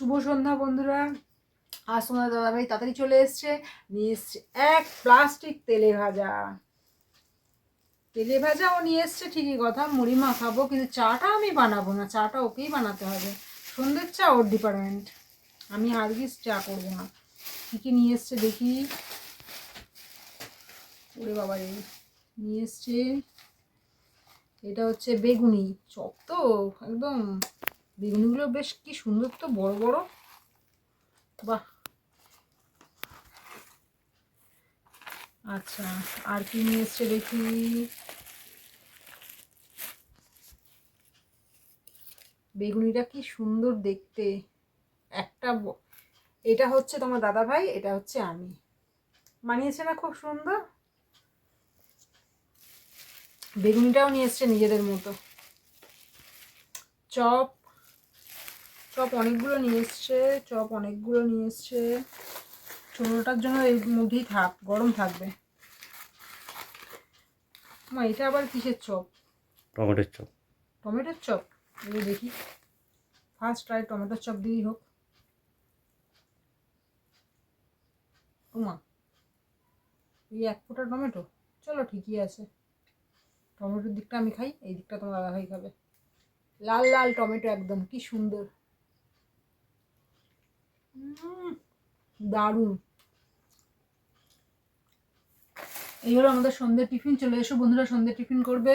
শুভ সন্ধ্যা, বন্ধুরা। আজ তোমাদের দাদাভাই তাড়াতাড়ি চলে এসছে। নিয়ে এসছে এক প্লাস্টিক তেলে ভাজা। তেলে ভাজাও নিয়ে এসছে, ঠিকই কথা। মুড়ি মাখাবো, কিন্তু চাটা আমি বানাবো না। চাটা ওকেই বানাতে হবে। সন্ধ্যের চা ওর ডিপার্টমেন্ট আমি হারগিস চা করব না। কী কী নিয়ে এসছে দেখি। ওরে বাবা রে। নিয়ে এসছে, এটা হচ্ছে বেগুনি। চপ তো, একদম। বেগুনিগুলো বেশ কি সুন্দর তো, বড় বড়। বাহ। আচ্ছা আর কি নিয়ে এসছে দেখি। বেগুনিটা কি সুন্দর দেখতে। একটা এটা হচ্ছে তোমার দাদা ভাই এটা হচ্ছে আমি। মানিয়েছে না খুব সুন্দর? বেগুনিটাও নিয়ে এসছে নিজেদের মতো। চপ চপ অনেকগুলো নিয়ে এসছে চপ অনেকগুলো নিয়ে এসছে। ছোটোটার জন্য এই মধ্যেই থাক গরম থাকবে। মা এটা আবার কিসের চপ? টমেটোর চপ। টমেটোর চপ? এবার দেখি। ফার্স্ট ট্রাই টমেটোর চপ দিয়েই হোক। উমা এই এক ফোঁটা টমেটো? চলো ঠিকই আছে। টমেটোর দিকটা আমি খাই এই দিকটা তোমার দাদা ভাই খাবে। লাল লাল টমেটো একদম কি সুন্দর। দারুণ। এই হলো আমাদের সন্ধ্যে টিফিন, চলে এসো বন্ধুরা সন্ধ্যে টিফিন করবে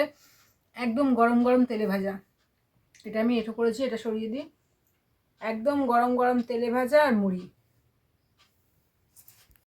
একদম গরম গরম তেলে ভাজা। এটা আমি এটা করেছি, এটা সরিয়ে দিই। একদম গরম গরম তেলে ভাজা আর মুড়ি।